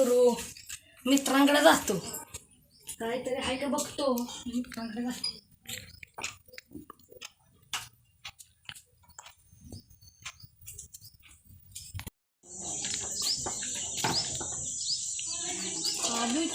करू? मित्रांकडे जातो. काहीतरी आहे का बघतो? मित्रांकडे जातो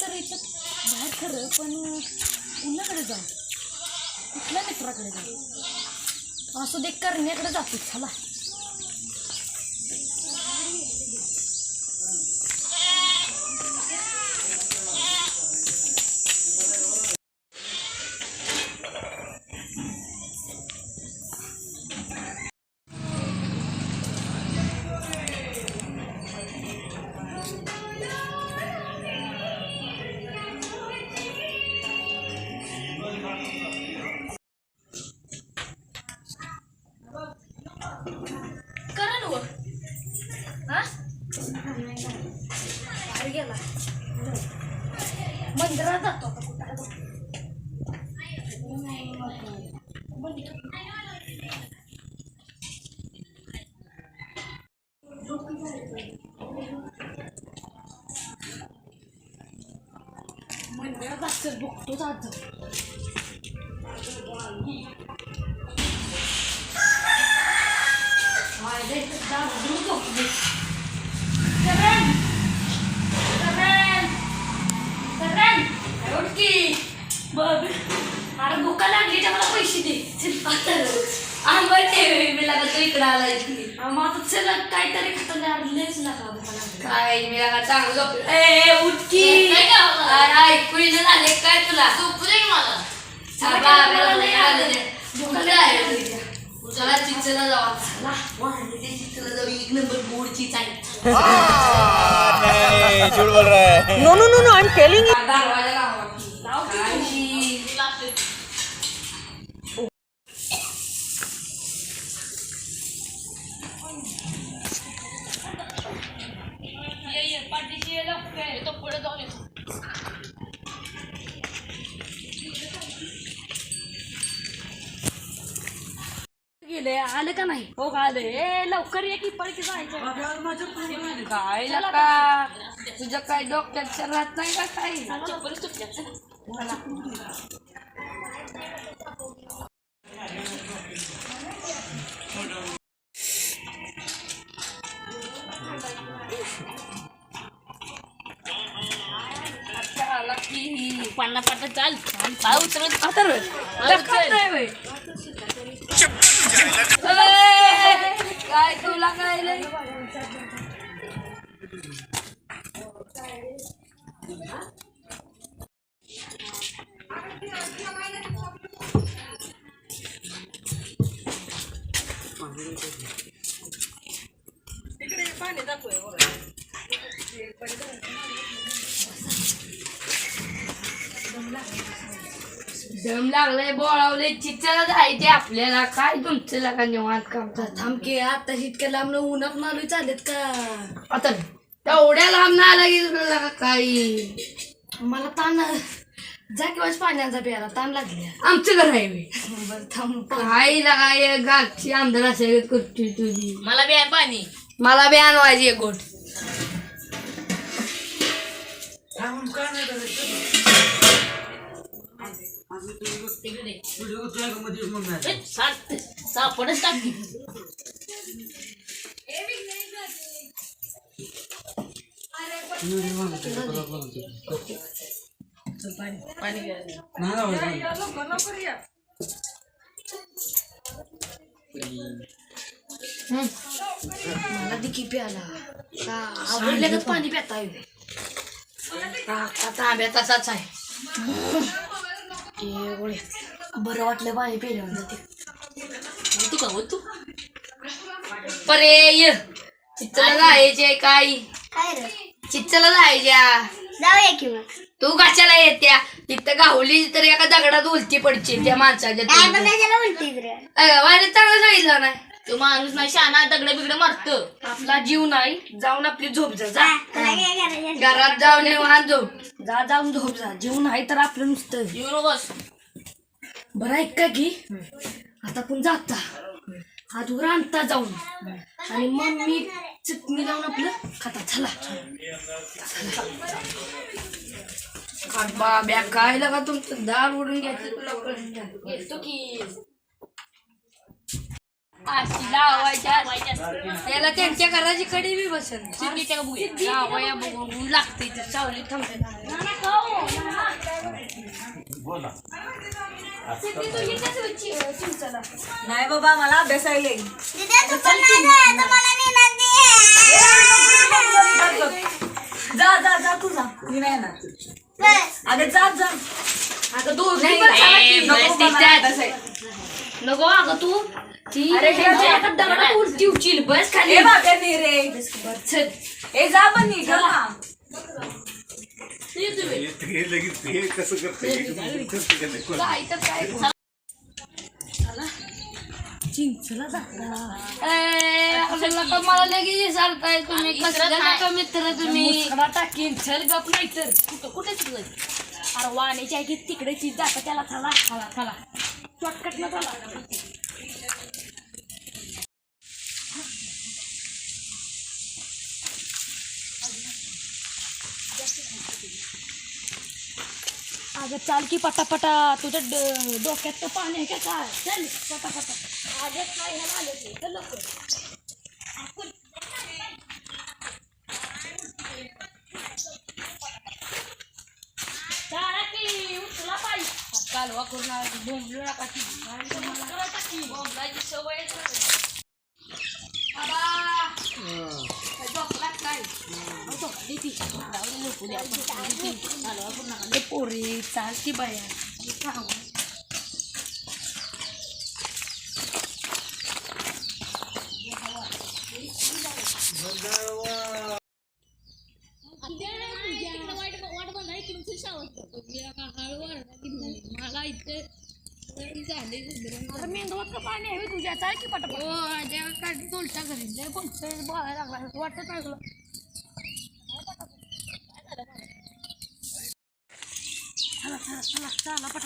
तर इथं बाहेर खरं पण कुणाकडे जाऊ कुठल्या मित्राकडे जाऊ असं देख करण्याकडे जातो. चला. करण! अरे उठ की. बघ. अरे भुका लागली तर मला पैसे दे चल, आता मी लागत इकडं आला इथे हा, मग आता चल काहीतरी खाता नाही लयच नका भुका लागली. काय मी लागा चांगलं झोपलो ए उठकी काय गावाला? ऐकू येणं झाले काय तुला झोपू दे की मला. हा, बाबा, लय आलं ते. भुका कुठं आहे? लागली. चला चिंचला जाऊ आता. चला वाहने ते चिंचला जाऊ एक नंबर गोडचीच आहे नहीं झूठ बोल रहा है No, no, no, no, I'm telling you. दरवाजा लावा की. लाव की काय? गेले आले का नाही? हो का आले. ए लवकर ये की पडकी जायचं काय लका तुझं काय डोक्यात राहत नाही का काही? की. पन्ना पाटा चाल. पाय उतरत आता तुला लागलाय बोळावले चिच्चाला जायचे आपल्याला. काय तुमचं लागा निवांत काम चालतं. थांब की आता इतक्या लांब उन्हात मालू चालेत का? आता तेवढ्या लांब नाही आला की तुला काही? मला ताण जा किंवा पाण्याचा प्यायला ताण लागली आमचं घर आहे बे. बरं थांब. काय लागा ये गाठची आमदार असेल करते तुझी? मला बी पाणी. मला बी आणवायची एक गोट. सापडच टाकली मला दिकी प्याला का आवडलं का पाणी पिता येईल तांब्या तसाच आहे ते बरं वाटलं पाणी पिल्यावर ते तू का तू परे ये. चित्तला जायचे काय? काय रे? चित्तला जायच्या. जाऊया की मग. तू कशाला येत्या? तिथं गावली तर एका दगडात उलटी पडची त्या माणसाच्या चांगलं सांगितलं नाही. तो माणूस नाही शाना दगड बिगड मारत आपला जीव नाही जाऊन आपली झोप जा जा घरात जाऊन निवांत झोप जा जाऊन झोप जा जीव नाही तर आपलं नुसतं येऊ नकोस बरं ऐक का की आता आपण जाता आजवर आणता जाऊन आणि मग मी चटणी लावून आपलं खाता चला बाब्या काय लगा तुमचं दार उडून घ्यायचं तुला येतो की त्याला त्यांच्या घराची कडी बी बसेल लावाया लागते ते सावली थांबते. तू. नाही बाबा मला अभ्यासायला जा जा जा तू जा. मी नाही येणार. अगं जा जा. अगं अभ्यासायला. नको अगं तू. उलटी बस खाली. ए रे जा पण नी जा ना. लगेच हे कसं करते चिंचला मला लगेच सांगताय तुम्ही कसं मित्र तुम्ही. टाकीन. चल गप नाही तर. कुठं कुठे तिकडे? अरे वाण्याची आहे की तिकडे ती जाता त्याला चला चला शॉर्टकट ना चला. अगं चाल की पटापटा तुझ्या ड- डोक्यात तर पाणी आहे का काय चल पटापटा। अगं काय ह्याला आलं ते चल लवकर चला की उचला पाहिजे कालवा करून बोंबलं नका बोंबलाची सवय पोरी चाल की बाया मला इथे पाणी आहे तुझ्या चाल की पटापट? हो जेव्हा काय घरी. लय बोलतोय बोलायला लागला. वाटत नाही तुला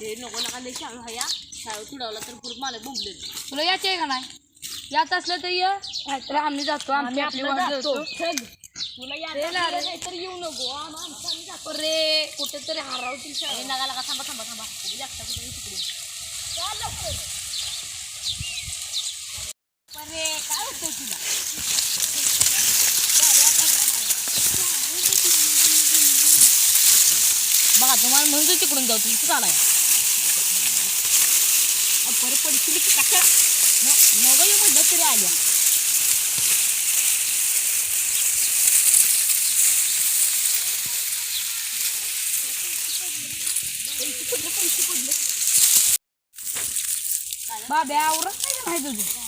ते नको नका लई शाळू हया शाळू तुडवला तर पुरत मला बोंबले तुला यायचे आहे का नाही? यात असलं तर ये. नाहीतर आम्ही जातो आमची आपली वाट जातो. तुला यायला येऊ नको. आम- आमचं आम्ही जातो. रे कुठेतरी हरवतील शाळा. नका नका थांबा थांबा थांबा. लागता कुठे तिकडे? चाल लवकर. अरे काय होतंय तुला? बघा तुम्हाला म्हणजे तिकडून जाऊ तुम्ही चालाय परत पडशील की कशा? नवं येऊ म्हणलं तरी आल्या. बाब्या आवरत नाही माहिती तुझी?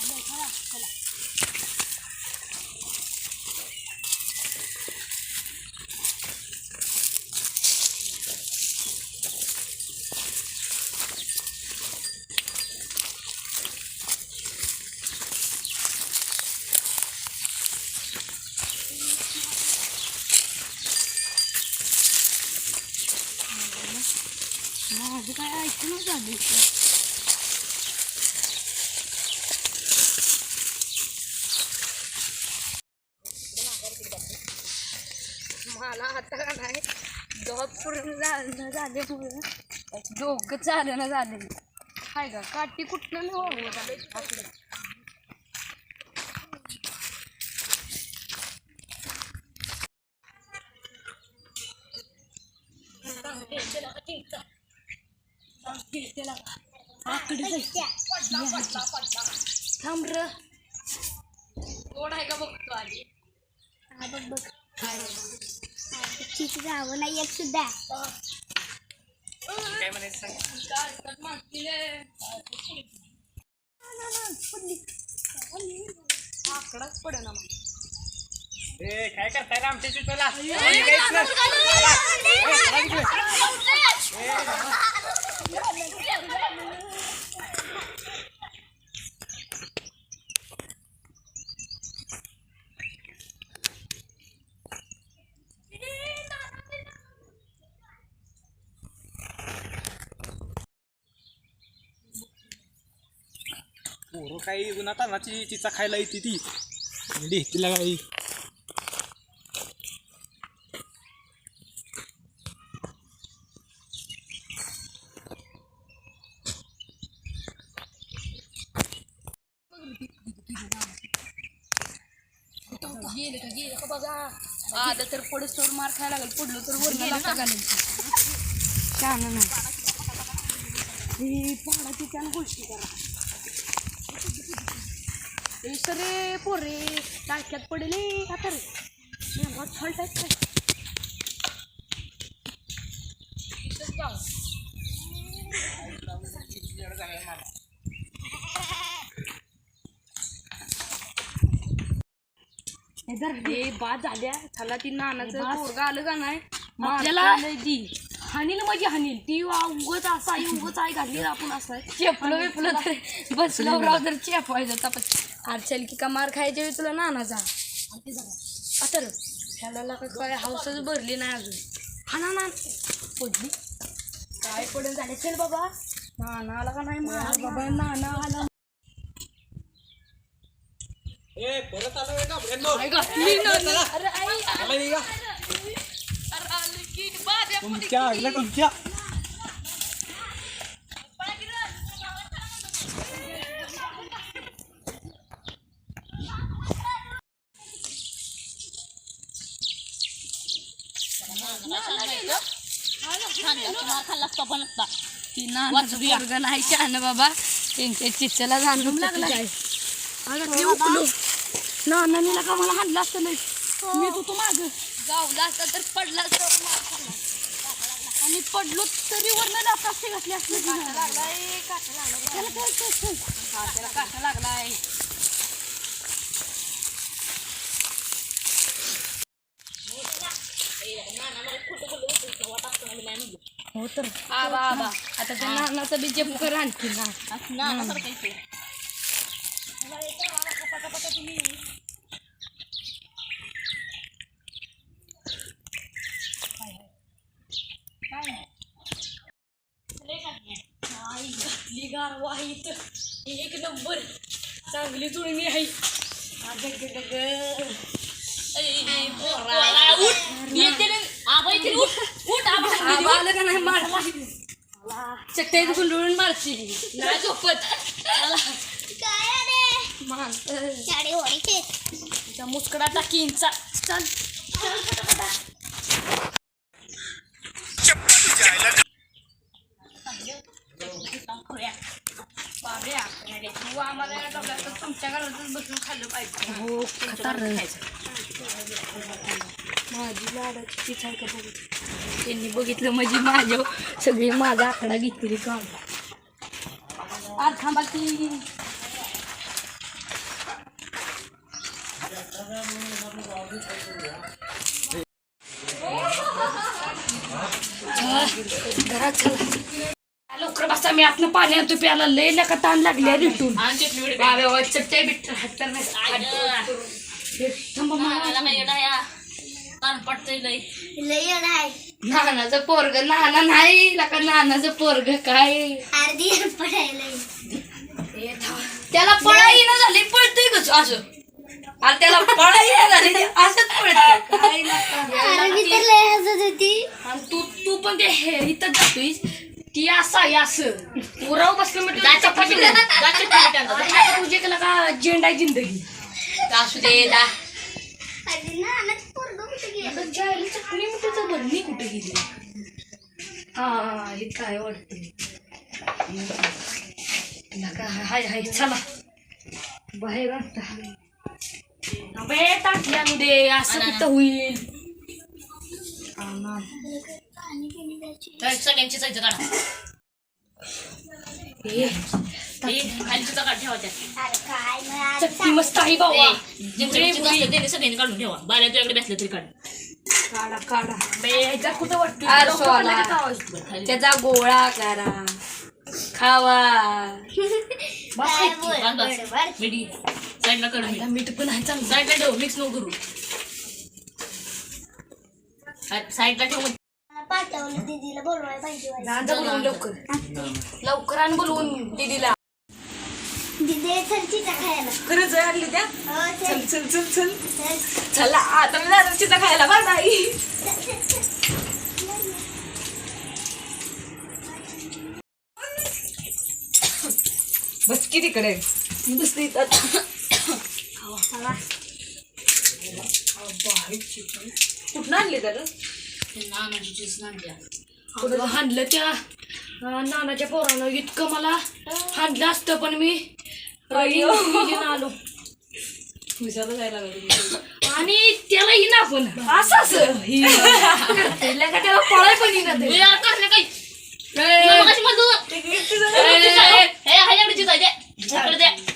माझं काय ऐकून झालं मला आता का नाही जॉब पूर्ण झालं झाल्यामुळं डोकं चालणं झालेलं काय का काठी कुठलं नाही वागवत आपलं थांब र. कोण आहे का बघतो आधी हा बघ बघ ठीक जावं नाही एक सुद्धा आकडाच पडे ना काय करताय आमच्या पोरं काही उन्हातानाची तिचा खायला येते ती तिला काही गेलं का? गेलं का? बघा. आलं तर पडस तर मार खायला लागेल. पडलो तर वरण लागता घालेल छान नाही हे पहाडाची छान गोष्टी करा. सरे पोरे टाक्यात पडले आता रे छलटायच काय हे बाद झाल्या. चला ती नानाचं पोरगा आलं का नाही? आपल्याला- दी हानील म्हणजे हानील. ती वा उगत असा आहे उगत आहे घातली आपण असं आहे. चेपलो बिपलो तर. बसलो राव तर चेपायचं की का मार खायच्या वेळी तुला नानाचा? आता रे ह्याला का काय हाऊसच भरली नाही अजून. हा ना ना. पडली. काय पडेल झाले? चल बाबा. नाना आला का नाही मार बाबा नाना आला ए परत आलो आहे का आला तुमच्या आईला तुमच्या. नाही शहाणं बाबा. त्यांच्या चिच्च्याला जाणून लागलाय नानानीला का मला हाणलं असतं लय मी तू तू माग. गावला असता तर पडला असता. मार खाल्ला. आणि पडलो तरी वरनं लाथा असते घातली असली की नाही. लागलाय काटा लागलाय. त्याला काय काय काय? हा, त्याला काटा लागलाय. हो तर. आबा आबा आता त्या नानाचं बी जेप कर आणखी ना घातली गार वाईट एक नंबर चांगली जुळणी आहे अगं गं गं गं. आबा आलं का नाही मार चट्ट्यात गुंडळून मारशील नाही झोपत काय रे मार साडे होळीचे तिचा मुसकडा टाकीन चा चल बाब्या तू आम्हाला या डब्यात तर तुमच्या घरातच बसून खाल्लं पाहिजे हो खतर माझी लाडाची तीच आहे का बघू. त्यांनी बघितलं म्हणजे माझ्या सगळी माझा आकडा घेतली काम. आज थांबा की. घरात चला. लवकर बसा मी आतनं पाणी आणतो प्याला लय नका ताण लागले रिटून. बाबा चट्टे बिट्ट हात तर नाही थांबा मला नानाचं पोरग नाना नाही लका नानाचं पोरग काय? अर्धी पडायला त्याला पळा येणं झाली पळतोय कस असं. अरे त्याला पळा येणं झाली ते असंच पळत होती. आणि तू तू पण ते हे इथं जातोय ती असं असं. उराव बसलं म्हणजे चपाती तुझे केला का झेंडा आहे जिंदगी? असू दे दा जायला चटणी मिठाचं भरणी कुठे गेली हा हे काय वाटते नका हाय हाय चला बाहेर आणता बे टाकी आणू दे असं कुठं होईल हा ना. सगळ्यांची जायचं काढा हे चटणी मस्त आहे बाबा. सगळ्यांनी काढून ठेवा. बाऱ्या तुझ्याकडे बसलं तरी काढ. कुठं वाटतं? त्याचा गोळा करा. खावा. साईडला काढून मीठ पण आहे चांगलं. साईडला ठेव मिक्स नको करू. साईडला ठेव मग. मला पाठवलं दीदीला बोलवायला पाहिजे. लवकर. लवकर आण बोलवून दीदीला. खरंच आहे आणली त्या? हो चल. चल चल आता मी जाणार चिचा खायला बा नाही बस की तिकडे. बसली कुठं आणली अगं, हाणलं त्या नानाच्या पोरानं इतकं मला हाणलं असतं पण मी. आलो. जायला आणि त्याला येईना पण असं असं? त्याला का त्याला पळाय पण येईना ते. काही मगाशी म्हणतो हे. इकडे दे.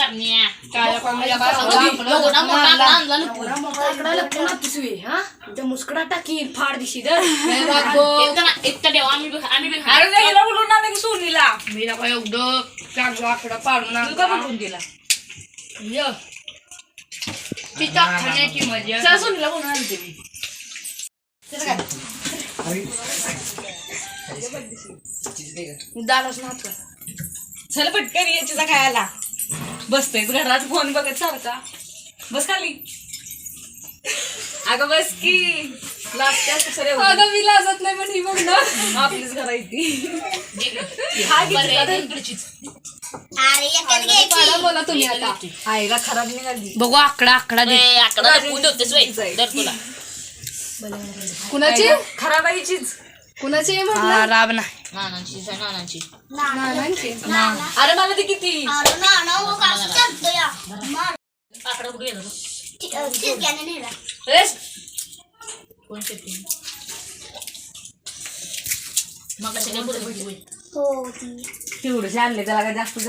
हे करण्या एवढा मोठा आणला हा मुस्कडा टाकीन फाड दिशी तर इतकं ना इतकं ठेव आम्ही बी- आम्ही बी खाणार. अरे नाही हिला बोलून ना सोनीला मी ना काय एवढं चांगलं आकडा पाडून तू का आणला. बोलून दिला य. तिचा खाण्याची मजा चल सोनीला बोलून आणते मी दालच नव्हतं चल पटकन ये खायला बसतेस घरात फोन बघत सारखा. बस खाली. अगं बस की. सर अगं मी लाजत नाही पण ही बघ ना आपलीच घरा येते बोला तुम्ही आता. आईला खराब निघाली. बघू आकडा आकडा दे. आकडा कुणाची? खराब आहे चीज कुणाची राब नाही. नानांची नानांची. अरे मला ती किती हो कुठे गेला कोण शेती? मग तेवढे आणले त्याला काय जास्त. तू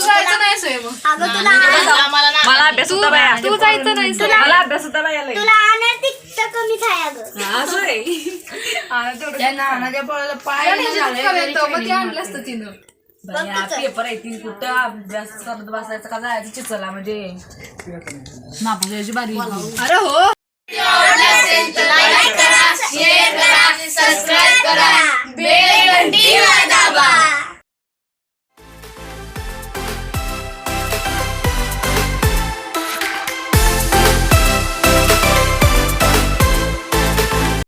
जायचं नाही सोय मग. अगं तुला आम्हाला ना मला अभ्यास होता बाया. तू जायचं नाही सोय. मला अभ्यास होता बाया लय. तुला तिकट कमीच आहे अगं. हा, असं आहे. त्या नानाच्या पोळाला पाय नाही झाले, असतं तिनं. बया, पेपर येतील कुठं? अभ्यास करत बसायचं का? जायचं चिचला म्हणजे. नापासायची बारी अरे हो. शेअर करा सबस्क्राईब करा बेल घंटी दाबा